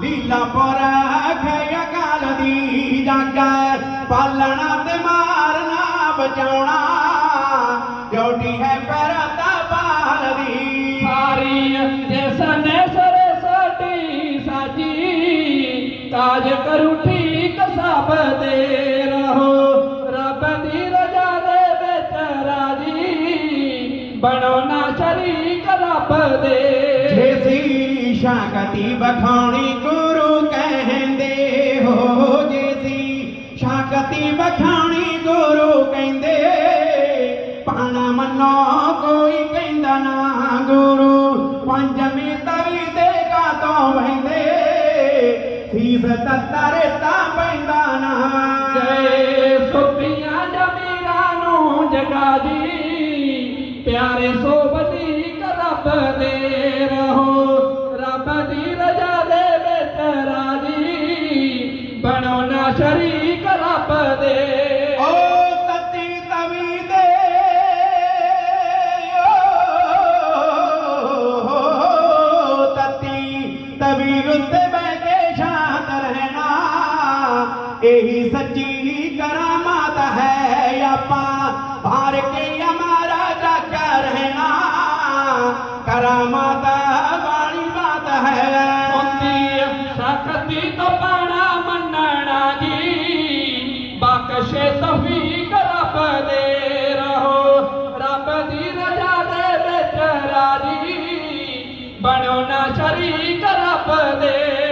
ਲੀਲਾ ਪਰਾ ਖਿਆ ਕਾਲ ਦੀ ਜੱਗ ਪਾਲਣਾ ਤੇ ਮਾਰਨਾ, ਬਚਾਉਣਾ। ਡਿਊਟੀ ਹੈ ਪਰਤਾ ਪਾਲ ਦੀ। ਸਾਰੀ ਜਿਸ ਨੇ ਸਰੇ ਸਾਡੀ ਸਾਜੀ ਕਾਜ ਕਰੂ ਠੀਕ ਸਭ ਦੇ ਰਹੋ। ਰੱਬ ਦੀ ਰਜ਼ਾ ਦੇ ਵਿੱਚ ਰਾਜੀ, ਬਣੋ ਨਾ ਸ਼ਰੀਕ ਰੱਬ ਦੇ। ਸ਼ਾਕਤੀ ਬਖਾਉਣੀ ਗੁਰੂ ਕਹਿੰਦੇ ਹੋ ਜੇ ਸੀ। ਸ਼ਾਕਤੀ ਬਖਾਉਣੀ ਗੁਰੂ ਕਹਿੰਦੇ। ਪਾਣਾ ਮੰਨੋ, ਕੋਈ ਕਹਿੰਦਾ ਨਾ ਗੁਰੂ। ਪੰਜਵੀਂ ਤਵੀ ਦੇ ਤੋਂ ਬਹਿੰਦੇ ਸੀਸ ਤੱਤਰ ਤਾਂ ਪੈਂਦਾ ਨਾ। ਗਏ ਸੁਪੀਆਂ ਜਮੀਰਾਂ ਨੂੰ ਜਗਾ ਦੀ। ਪਿਆਰੇ ਸੋਬਤੀ तरी बनो न ओ तती तवी दती तवी रुद केशा तरह रहना यही सच्ची माता है तीत पाणा मन्नाणाजी बाकशे सफी रब दे रहो. रब दी रजा दे बेचरारी बनो ना शरीक रब दे